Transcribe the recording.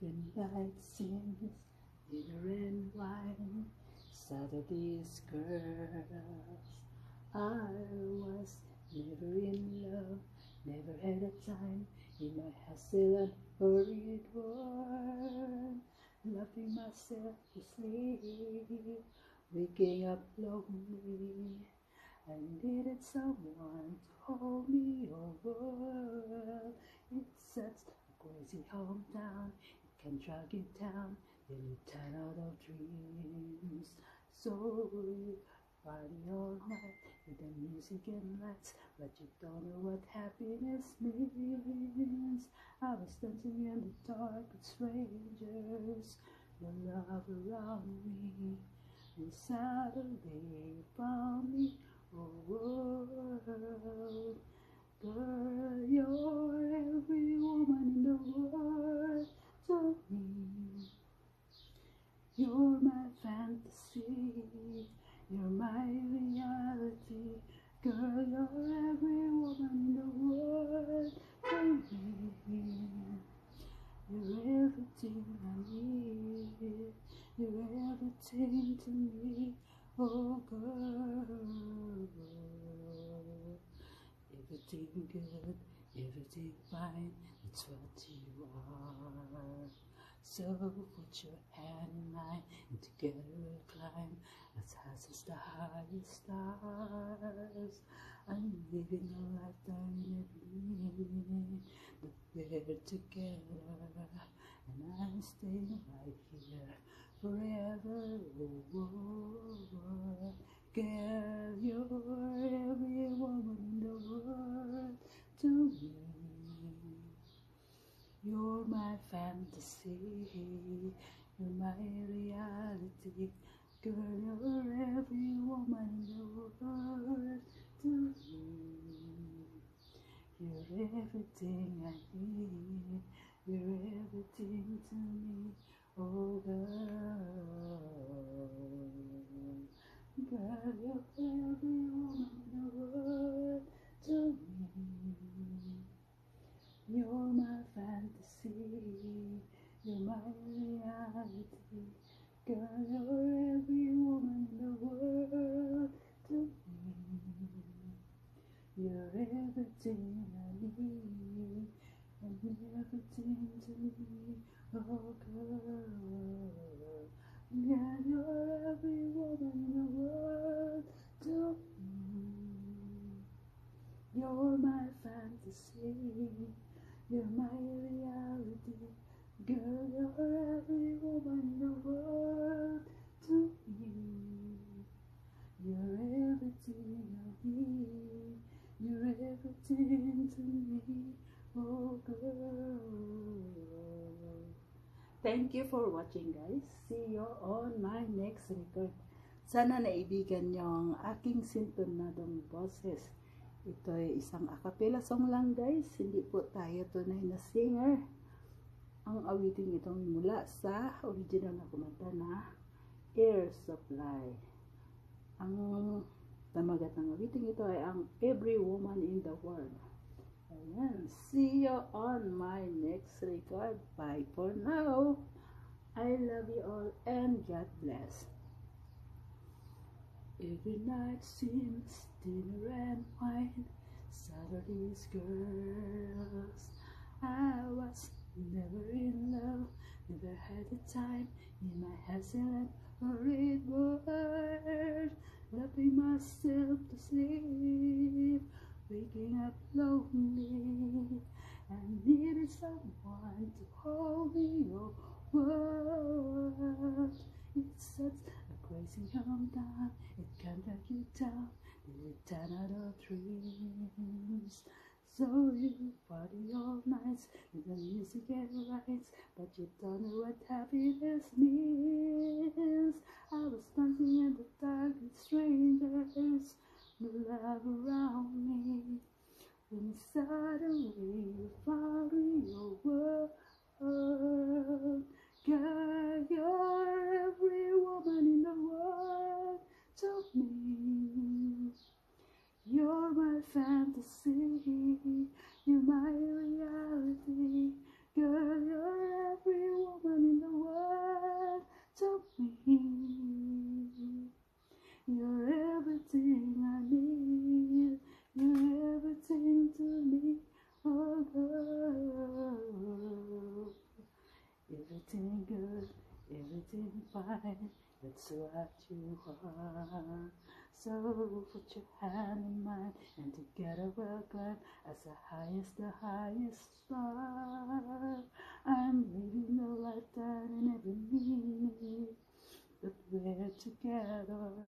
Living like sins, dinner and wine, Saturday's girls. I was never in love, never had a time in my hustle and hurried world. Loving myself to sleep, waking up lonely. I needed someone to hold me over. It's such a crazy hometown, can drag you down, you turn out of dreams. So you party all night with the music and lights, but you don't know what happiness means. I was dancing in the dark with strangers, no love around me. And suddenly found You're my fantasy, you're my reality. Girl, you're every woman in the world to me. You're everything I need, you're everything to me, oh girl. Everything good, everything fine, it's what you are. So put your hand in mine, and together we'll climb as high as the highest stars. I'm living a lifetime in every minute that we're together, and I'm staying right here forever. Oh, oh, oh. Girl, you're every woman in the world to me. My fantasy, you're my reality. Girl, you're every woman in the world to me. You're everything I need, you're everything to me, oh girl. Girl, you're every woman in the world to me. You're my reality. Girl, you're every woman in the world to me. You're everything I need, and everything to me, oh girl. Yeah, you're every woman in the world to me. You're my fantasy, you're my reality. Girl, you're every woman in the world to me. You're everything I need, you're everything to me, oh girl. Thank you for watching guys. See you on my next record. Sana naibigan niyo ang aking sintonadong boses. Ito ay isang acapella song lang guys. Hindi po tayo tunay na singer. Ang awiting itong mula sa original na kumanta na Air Supply. Ang tamagat ng awiting ito ay ang Every Woman in the World. Ayan. See you on my next record. Bye for now. I love you all and God bless. Every night seems dinner and wine, Saturday's girls. I was never in love, never had the time in my hustle and hurried world, loving myself to sleep, waking up lonely. I needed someone to hold me, oh world. It's such a crazy hometown, it can drag you down, out of dreams. So you party all nights with the music and lights, but you don't know what happiness means. fantasy, you're my reality. Girl, you're every woman in the world to me. You're everything I need, you're everything to me, oh girl. Everything good, everything fine, that's what you are. So put your hand in mine and together we'll climb as the highest, the highest star. I'm living a lifetime in every minute but we're together.